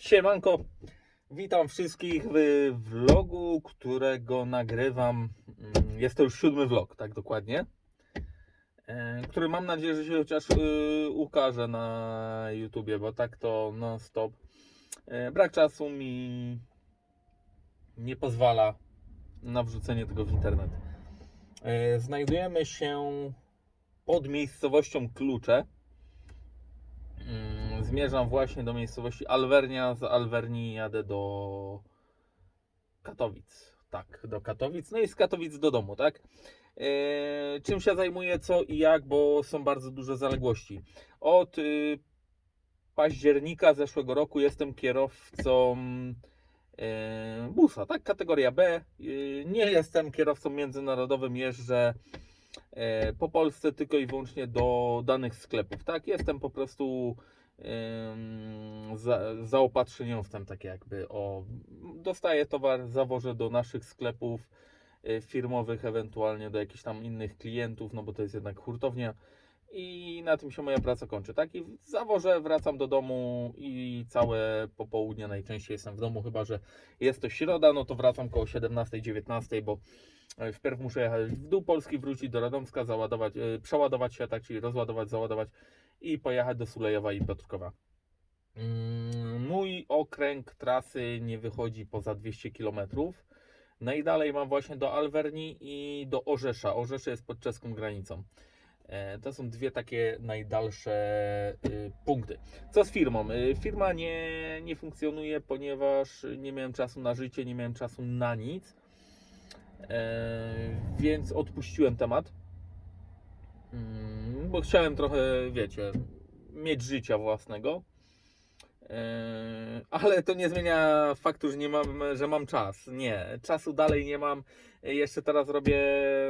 Siemanko, witam wszystkich w vlogu, którego nagrywam. mm, Jest to już siódmy vlog, tak dokładnie. e, Który mam nadzieję, że się chociaż y, ukaże na YouTubie, bo tak to non stop. E, Brak czasu mi nie pozwala na wrzucenie tego w internet. E, Znajdujemy się pod miejscowością Klucze. Zmierzam właśnie do miejscowości Alvernia. Z Alvernii jadę do Katowic. Tak, do Katowic. No i z Katowic do domu, tak? E, czym się zajmuję, co i jak, bo są bardzo duże zaległości. Od y, października zeszłego roku jestem kierowcą e, busa, tak? Kategoria B. Y, nie jestem kierowcą międzynarodowym, jeżdżę e, po Polsce tylko i wyłącznie do danych sklepów. Tak, jestem po prostu za, zaopatrzeniowcem, tak jakby. O, dostaję towar, zawożę do naszych sklepów e, firmowych, ewentualnie do jakichś tam innych klientów, no bo to jest jednak hurtownia. I na tym się moja praca kończy, tak? I zawożę, wracam do domu i całe popołudnie najczęściej jestem w domu, chyba że jest to środa, no to wracam koło 17-19, bo E, Wpierw muszę jechać w dół Polski, wrócić do Radomska, załadować, e, przeładować się, tak, czyli rozładować, załadować i pojechać do Sulejowa i Piotrkowa. Mm, Mój okręg trasy nie wychodzi poza 200 km. Najdalej mam właśnie do Alverni i do Orzesza. Orzesze jest pod czeską granicą. E, To są dwie takie najdalsze y, punkty. Co z firmą? Y, Firma nie, nie funkcjonuje, ponieważ nie miałem czasu na życie, nie miałem czasu na nic. E, więc odpuściłem temat. Bo chciałem trochę, wiecie, mieć życia własnego. E, Ale to nie zmienia faktu, że nie mam, że mam czas. Nie, czasu dalej nie mam. Jeszcze teraz robię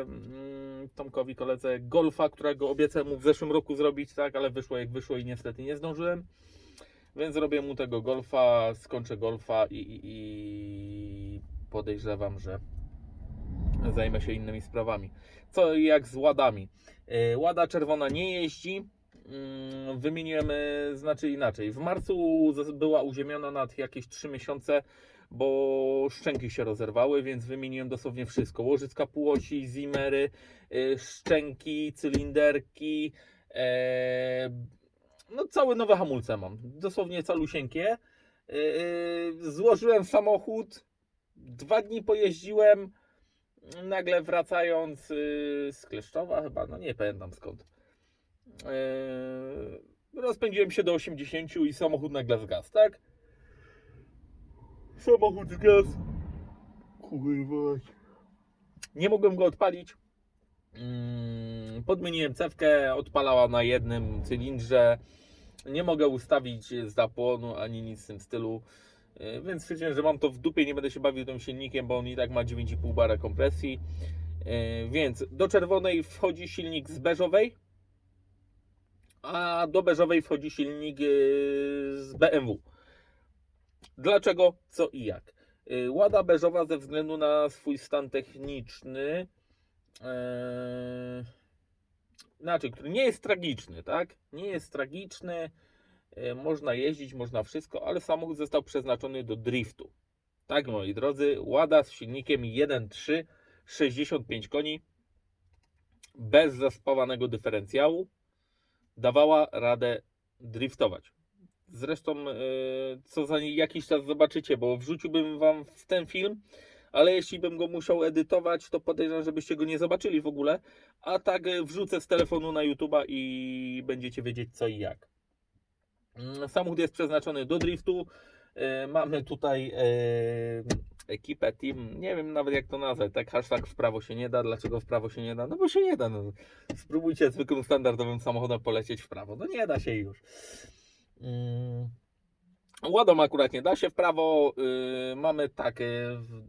mm, Tomkowi koledze golfa, którego obiecałem mu w zeszłym roku zrobić, tak, ale wyszło jak wyszło i niestety nie zdążyłem. Więc zrobię mu tego golfa, skończę golfa i, i, i podejrzewam, że zajmę się innymi sprawami. Co jak z ładami. E, Łada czerwona nie jeździ. Mm, Wymieniłem, e, znaczy inaczej. W marcu była uziemiona nad jakieś 3 miesiące, bo szczęki się rozerwały, więc wymieniłem dosłownie wszystko. Łożyska półosi, zimery, e, szczęki, cylinderki. No całe nowe hamulce mam. Dosłownie calusieńkie. Złożyłem samochód. Dwa dni pojeździłem nagle wracając yy, z Kleszczowa chyba, no nie pamiętam skąd. Yy, rozpędziłem się do 80 i samochód nagle zgasł, tak? Samochód zgasł. Kurwa. Nie mogłem go odpalić. Mm, podmieniłem cewkę, odpalała na jednym cylindrze. Nie mogę ustawić zapłonu ani nic w tym stylu. Yy, Więc stwierdziłem, że mam to w dupie, nie będę się bawił tym silnikiem, bo on i tak ma 9,5 bara kompresji. Yy, Więc do czerwonej wchodzi silnik z beżowej, a do beżowej wchodzi silnik yy, z BMW. Dlaczego, co i jak? Łada beżowa ze względu na swój stan techniczny, znaczy, który nie jest tragiczny, tak? Nie jest tragiczny, E, można jeździć, można wszystko, ale samochód został przeznaczony do driftu. Tak, moi drodzy, Łada z silnikiem 1.3, 65 koni, bez zaspawanego dyferencjału, dawała radę driftować. Zresztą, e, co za jakiś czas zobaczycie, bo wrzuciłbym Wam w ten film, ale jeśli bym go musiał edytować, to podejrzewam, żebyście go nie zobaczyli w ogóle, a tak e, wrzucę z telefonu na YouTube'a i będziecie wiedzieć co i jak. Mm, Samochód jest przeznaczony do driftu. E, Mamy tutaj e, ekipę, team, nie wiem nawet jak to nazwać, tak hashtag w prawo się nie da. Dlaczego w prawo się nie da? No bo się nie da. No. Spróbujcie zwykłym standardowym samochodem polecieć w prawo. No nie da się już. Mm. Ładą akurat nie da się w prawo. Y, mamy tak, y, w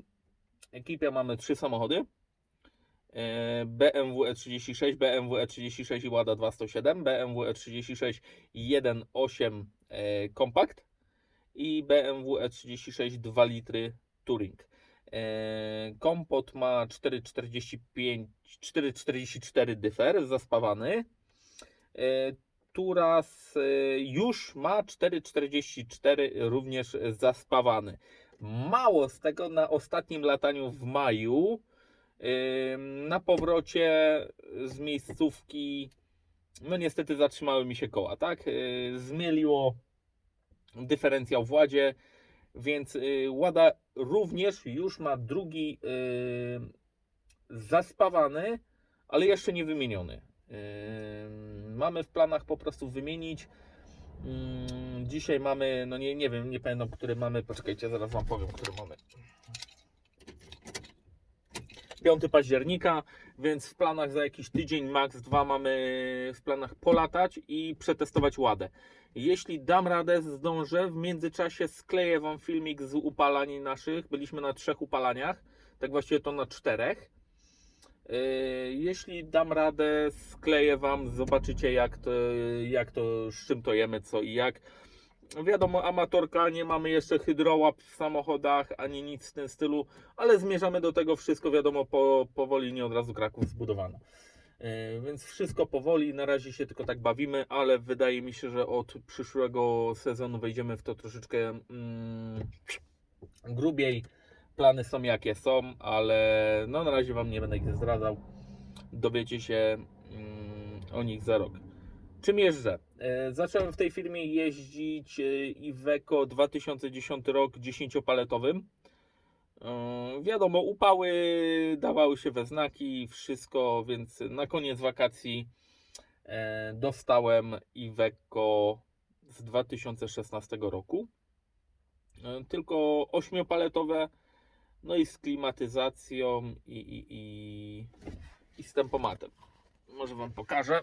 ekipie mamy trzy samochody. E, BMW E36, BMW E36 i Łada 207, BMW E36 1.8 e, Compact i BMW E36 2 litry Touring. E, kompot ma 4,45 4,44 dyfer zaspawany. E, z, y, już ma 4,44 również zaspawany. Mało z tego na ostatnim lataniu w maju na powrocie z miejscówki no niestety zatrzymały mi się koła, tak? Yy, Zmieliło dyferencjał w ładzie, więc yy, Łada również już ma drugi yy, zaspawany, ale jeszcze nie wymieniony. Mamy w planach po prostu wymienić. Dzisiaj mamy, no nie, nie wiem, nie pamiętam, który mamy. Poczekajcie, zaraz Wam powiem, który mamy. 5 października, więc w planach za jakiś tydzień, max 2 mamy w planach polatać i przetestować ładę. Jeśli dam radę, zdążę, w międzyczasie skleję Wam filmik z upalań naszych. Byliśmy na trzech upalaniach, tak właściwie to na czterech. Yy, Jeśli dam radę, skleję Wam, zobaczycie jak to, jak to, z czym to jemy, co i jak. Wiadomo, amatorka, nie mamy jeszcze hydrołap w samochodach, ani nic w tym stylu, ale zmierzamy do tego wszystko, wiadomo, po, powoli, nie od razu Kraków zbudowano. Yy, Więc wszystko powoli, na razie się tylko tak bawimy, ale wydaje mi się, że od przyszłego sezonu wejdziemy w to troszeczkę mm, grubiej. Plany są jakie są, ale no na razie Wam nie będę ich zdradzał. Dowiecie się mm, o nich za rok. Czym jeżdżę? E, Zacząłem w tej firmie jeździć e, Iveco 2010 rok 10-paletowym. E, Wiadomo, upały dawały się we znaki, wszystko, więc na koniec wakacji dostałem Iveco z 2016 roku. Tylko 8-paletowe, no i z klimatyzacją i, i, i, i z tempomatem. Może Wam pokażę.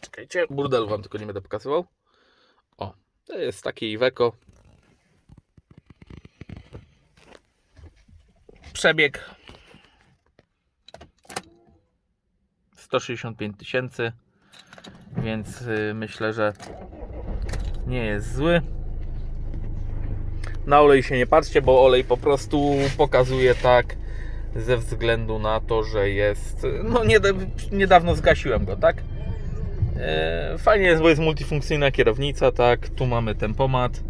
Czekajcie, burdel Wam tylko nie będę pokazywał. O, to jest takie Iveco. Przebieg 165 tysięcy, więc y, myślę, że nie jest zły. Na olej się nie patrzcie, bo olej po prostu pokazuje tak ze względu na to, że jest. No, nieda- niedawno zgasiłem go, tak? E, Fajnie jest, bo jest multifunkcyjna kierownica, tak? Tu mamy tempomat.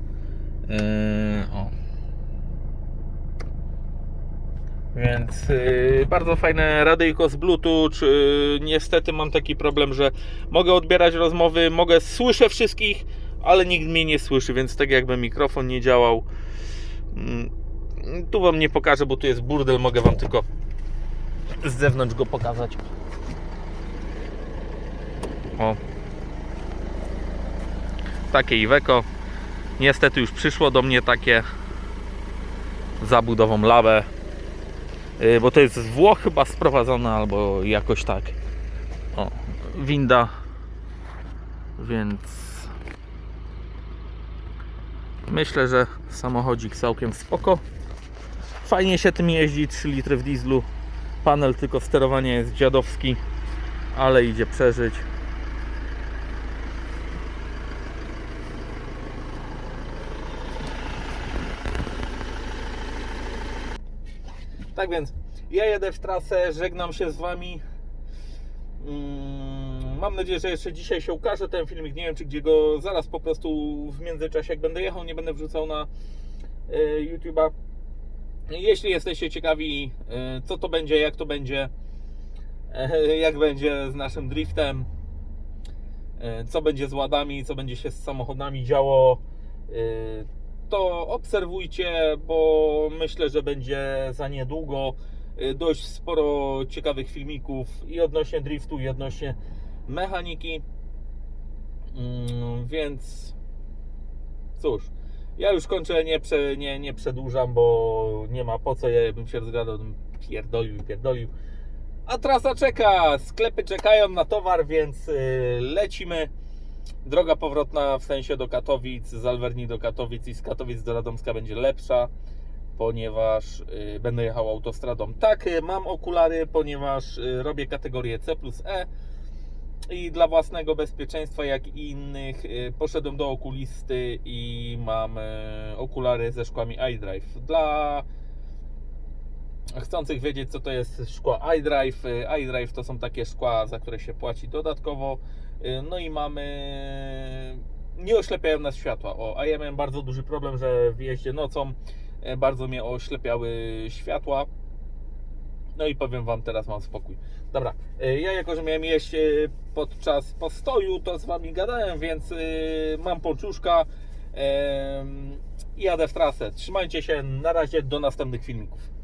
E, O. Więc y, bardzo fajne radyjko z Bluetooth. Niestety mam taki problem, że mogę odbierać rozmowy, mogę słyszę wszystkich, ale nikt mnie nie słyszy, więc tak jakby mikrofon nie działał. Mm, Tu wam nie pokażę, bo tu jest burdel, mogę wam tylko z zewnątrz go pokazać. O. Takie Iveco. Niestety już przyszło do mnie takie zabudową lawę. Yy, Bo to jest z Włoch chyba sprowadzone albo jakoś tak. O, winda. Więc myślę, że samochodzik całkiem spoko. Fajnie się tym jeździ, 3 litry w dieslu. Panel tylko sterowania jest dziadowski, ale idzie przeżyć. Tak więc ja jedę w trasę, żegnam się z Wami. Mm, Mam nadzieję, że jeszcze dzisiaj się ukaże ten filmik. Nie wiem, czy gdzie go zaraz po prostu w międzyczasie, jak będę jechał, nie będę wrzucał na e, YouTube'a. Jeśli jesteście ciekawi, e, co to będzie, jak to będzie, e, jak będzie z naszym driftem, co będzie z ładami, co będzie się z samochodami działo, to obserwujcie, bo myślę, że będzie za niedługo e, dość sporo ciekawych filmików i odnośnie driftu, i odnośnie mechaniki. Mm, Więc cóż, ja już kończę, nie, prze, nie, nie przedłużam, bo nie ma po co, ja bym się rozgadał, pierdolił, pierdolił. A trasa czeka, sklepy czekają na towar, więc y, lecimy. Droga powrotna w sensie do Katowic, z Alverni do Katowic i z Katowic do Radomska będzie lepsza, ponieważ y, będę jechał autostradą. Tak, y, mam okulary, ponieważ y, robię kategorię C plus E i dla własnego bezpieczeństwa, jak i innych, poszedłem do okulisty i mam okulary ze szkłami iDrive. Dla chcących wiedzieć, co to jest szkła iDrive, iDrive to są takie szkła, za które się płaci dodatkowo. Y, No i mamy. Nie oślepiają nas światła. O, a ja miałem bardzo duży problem, że w jeździe nocą e, bardzo mnie oślepiały światła. No i powiem Wam, teraz mam spokój. Dobra, e, ja jako, że miałem jeść e, podczas postoju, to z Wami gadałem, więc mam poczuszka i jadę w trasę. Trzymajcie się, na razie, do następnych filmików.